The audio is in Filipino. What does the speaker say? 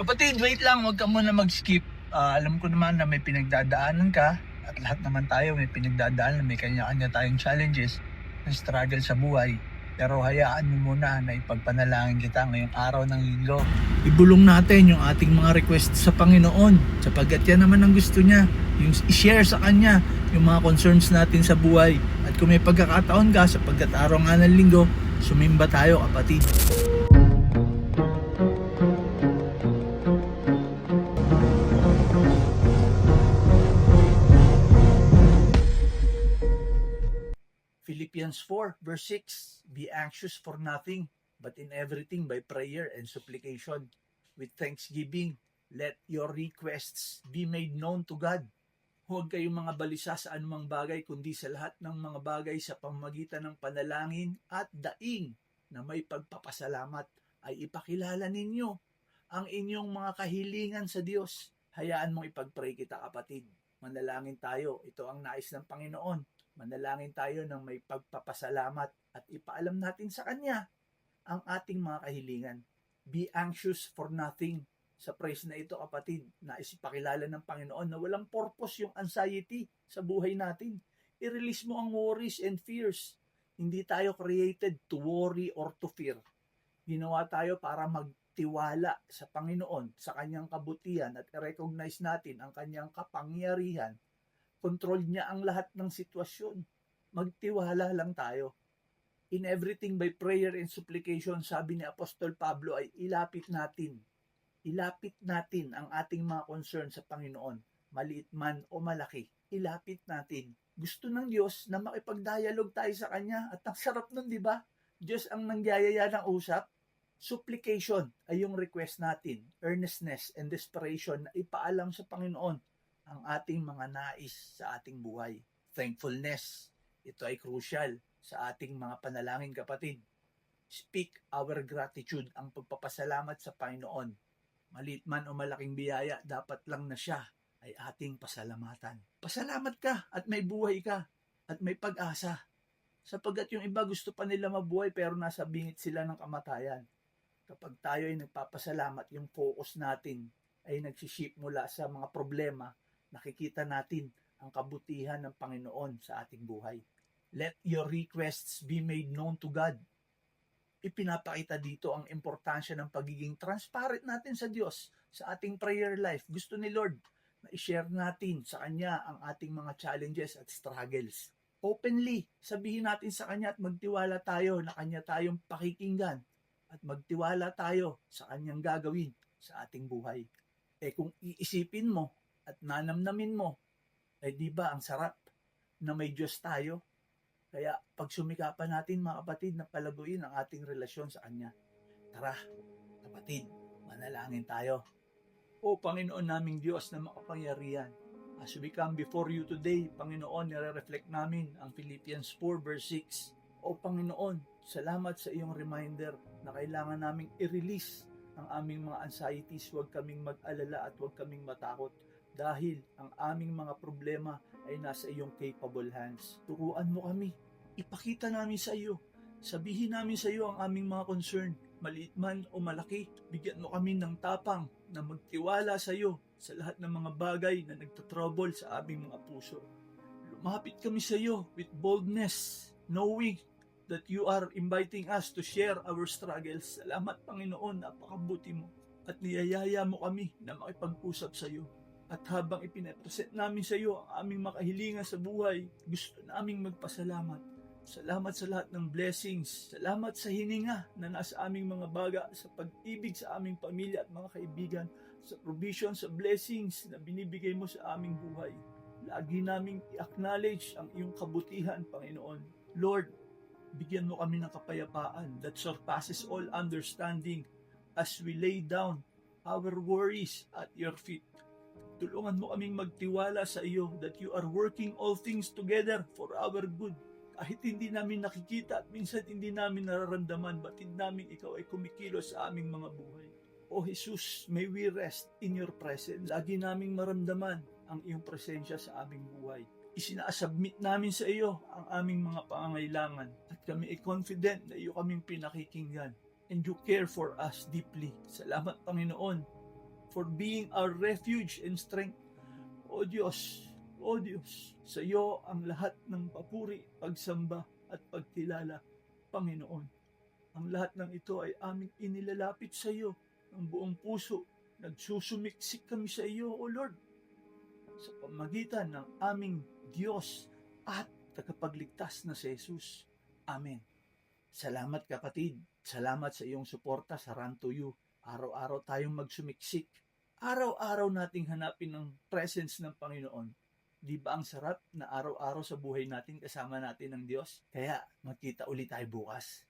Kapatid, wait lang, huwag ka muna mag-skip. Ah, alam ko naman na may pinagdadaanan ka at lahat naman tayo may pinagdadaanan, may kanya-kanya tayong challenges na struggle sa buhay. Pero hayaan mo muna na ipagpanalangin kita ngayong araw ng linggo. Ibulong natin yung ating mga request sa Panginoon sapagkat yan naman ang gusto niya. Yung i-share sa Kanya yung mga concerns natin sa buhay. At kung may pagkakataon ka sapagkat araw nga ng linggo, sumimba tayo kapatid. Philippians 4 verse 6, Be anxious for nothing, but in everything by prayer and supplication, with thanksgiving, let your requests be made known to God. Huwag kayong mga balisa sa anumang bagay, kundi sa lahat ng mga bagay sa pamamagitan ng panalangin at daing na may pagpapasalamat ay ipakilala ninyo ang inyong mga kahilingan sa Diyos. Hayaan mong ipagpray kita kapatid. Manalangin tayo. Ito ang nais ng Panginoon. Manalangin tayo ng may pagpapasalamat at ipaalam natin sa Kanya ang ating mga kahilingan. Be anxious for nothing. Sa praise na ito kapatid, nais ipakilala ng Panginoon na walang purpose yung anxiety sa buhay natin. I-release mo ang worries and fears. Hindi tayo created to worry or to fear. Ginawa tayo para magtiwala sa Panginoon, sa kanyang kabutihan at i-recognize natin ang kanyang kapangyarihan control niya ang lahat ng sitwasyon. Magtiwala lang tayo. In everything by prayer and supplication, sabi ni Apostol Pablo ay ilapit natin. Ilapit natin ang ating mga concern sa Panginoon, maliit man o malaki. Ilapit natin. Gusto ng Diyos na makipag-dialogue tayo sa Kanya at ang sarap nun, di ba? Diyos ang nangyayaya ng usap. Supplication ay yung request natin, earnestness and desperation na ipaalam sa Panginoon ang ating mga nais sa ating buhay. Thankfulness, ito ay crucial sa ating mga panalangin kapatid. Speak our gratitude, ang pagpapasalamat sa Panginoon. Malit man o malaking biyaya, dapat lang na siya ay ating pasalamatan. Pasalamat ka at may buhay ka at may pag-asa. Sapagkat yung iba gusto pa nila mabuhay pero nasa bingit sila ng kamatayan. Kapag tayo ay nagpapasalamat, yung focus natin ay nagsiship mula sa mga problema nakikita natin ang kabutihan ng Panginoon sa ating buhay. Let your requests be made known to God. Ipinapakita dito ang importansya ng pagiging transparent natin sa Diyos sa ating prayer life. Gusto ni Lord na i-share natin sa Kanya ang ating mga challenges at struggles. Openly, sabihin natin sa Kanya at magtiwala tayo na Kanya tayong pakikinggan at magtiwala tayo sa Kanyang gagawin sa ating buhay. Eh kung iisipin mo at nanamnamin mo, ay di ba ang sarap na may Diyos tayo? Kaya pag sumikapan natin mga kapatid na palaguin ang ating relasyon sa Kanya. Tara, kapatid, manalangin tayo. O Panginoon naming Diyos na makapangyarihan, as we come before you today, Panginoon, nire-reflect namin ang Philippians 4 verse 6. O Panginoon, salamat sa iyong reminder na kailangan naming i-release ang aming mga anxieties, huwag kaming mag-alala at huwag kaming matakot dahil ang aming mga problema ay nasa iyong capable hands. Turuan mo kami. Ipakita namin sa iyo. Sabihin namin sa iyo ang aming mga concern. Maliit man o malaki, bigyan mo kami ng tapang na magtiwala sa iyo sa lahat ng mga bagay na nagtatrouble sa aming mga puso. Lumapit kami sa iyo with boldness, knowing that you are inviting us to share our struggles. Salamat Panginoon, napakabuti mo. At niyayaya mo kami na makipag-usap sa iyo. At habang ipinapresent namin sa iyo ang aming makahilingan sa buhay, gusto naming magpasalamat. Salamat sa lahat ng blessings. Salamat sa hininga na nasa aming mga baga, sa pag-ibig sa aming pamilya at mga kaibigan, sa provision, sa blessings na binibigay mo sa aming buhay. Lagi naming i-acknowledge ang iyong kabutihan, Panginoon. Lord, bigyan mo kami ng kapayapaan that surpasses all understanding as we lay down our worries at your feet. Tulungan mo kaming magtiwala sa iyo that you are working all things together for our good. Kahit hindi namin nakikita at minsan hindi namin nararamdaman, batid namin ikaw ay kumikilos sa aming mga buhay. O Jesus, may we rest in your presence. Lagi naming maramdaman ang iyong presensya sa aming buhay. Isinasubmit namin sa iyo ang aming mga pangangailangan at kami ay confident na iyo kaming pinakikinggan and you care for us deeply. Salamat Panginoon for being our refuge and strength. O Diyos, O Diyos, sa iyo ang lahat ng papuri, pagsamba at pagkilala, Panginoon. Ang lahat ng ito ay aming inilalapit sa iyo ng buong puso. Nagsusumiksik kami sa iyo, O Lord, sa pamagitan ng aming Diyos at tagapagligtas na si Jesus. Amen. Salamat kapatid. Salamat sa iyong suporta sa Run to You. Araw-araw tayong magsumiksik. Araw-araw nating hanapin ang presence ng Panginoon. Di ba ang sarap na araw-araw sa buhay natin kasama natin ng Diyos? Kaya magkita ulit tayo bukas.